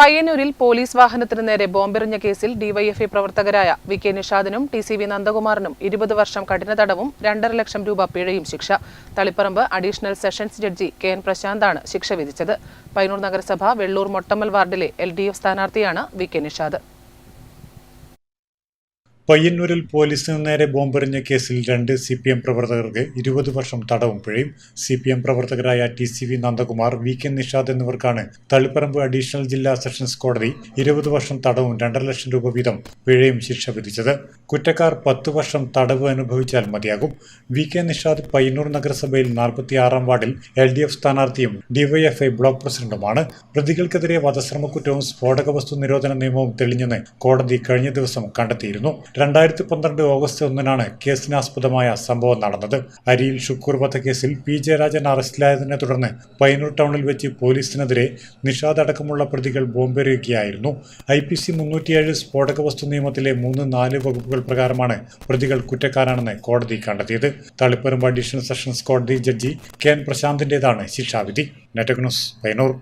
പയ്യന്നൂരിൽ പോലീസ് വാഹനത്തിന് നേരെ ബോംബെറിഞ്ഞ കേസിൽ ഡിവൈഎഫ്ഐ പ്രവർത്തകരായ വി കെ നിഷാദിനും ടി സി വി നന്ദകുമാറിനും ഇരുപത് വർഷം കഠിന തടവും രണ്ടര ലക്ഷം രൂപ പിഴയും ശിക്ഷ. Taliparamba additional sessions judge K N പ്രശാന്താണ് ശിക്ഷ വിധിച്ചത്. പയ്യന്നൂർ നഗരസഭ വെള്ളൂർ മൊട്ടമ്മൽ വാർഡിലെ എൽ ഡി എഫ് സ്ഥാനാർത്ഥിയാണ് വി കെ നിഷാദ്. പയ്യന്നൂരിൽ പോലീസിന് നേരെ ബോംബെറിഞ്ഞ കേസിൽ രണ്ട് സി പി എം പ്രവർത്തകർക്ക് ഇരുപത് വർഷം തടവും പിഴയും. സി പി എം പ്രവർത്തകരായ T C V Nandakumar V K Nishad എന്നിവർക്കാണ് തളിപ്പറമ്പ് അഡീഷണൽ ജില്ലാ സെഷൻസ് കോടതി ഇരുപത് വർഷം തടവും രണ്ടര ലക്ഷം രൂപ വീതം പിഴയും ശിക്ഷ വിധിച്ചത്. കുറ്റക്കാർ പത്ത് വർഷം തടവ് അനുഭവിച്ചാൽ മതിയാകും. വി കെ നിഷാദ് പയ്യന്നൂർ നഗരസഭയിൽ നാൽപ്പത്തിയാറാം വാർഡിൽ എൽ ഡി എഫ് സ്ഥാനാർത്ഥിയും ഡിവൈഎഫ്ഐ ബ്ലോക്ക് പ്രസിഡന്റുമാണ്. പ്രതികൾക്കെതിരെ വധശ്രമക്കുറ്റവും സ്ഫോടക വസ്തു നിരോധന നിയമവും തെളിഞ്ഞെന്ന് കോടതി കഴിഞ്ഞ ദിവസം കണ്ടെത്തിയിരുന്നു. രണ്ടായിരത്തി പന്ത്രണ്ട് ഓഗസ്റ്റ് ഒന്നിനാണ് കേസിനാസ്പദമായ സംഭവം നടന്നത്. അരിയിൽ ഷുക്കൂർ വധക്കേസിൽ പി ജയരാജൻ അറസ്റ്റിലായതിനെ തുടർന്ന് പൈനൂർ ടൗണിൽ വെച്ച് പോലീസിനെതിരെ നിഷാദ് അടക്കമുള്ള പ്രതികൾ ബോംബെറിയുകയായിരുന്നു. ഐ പി സി മുന്നൂറ്റിയേഴ് സ്ഫോടക വസ്തു നിയമത്തിലെ മൂന്ന് നാല് വകുപ്പുകൾ പ്രകാരമാണ് പ്രതികൾ കുറ്റക്കാരാണെന്ന് കോടതി കണ്ടെത്തിയത്. തളിപ്പറമ്പ് അഡീഷണൽ സെഷൻസ് കോടതി ജഡ്ജി കെ എൻ പ്രശാന്തിന്റെതാണ് ശിക്ഷാവിധി. നെറ്റക് ന്യൂസ് പയ്യന്നൂർ.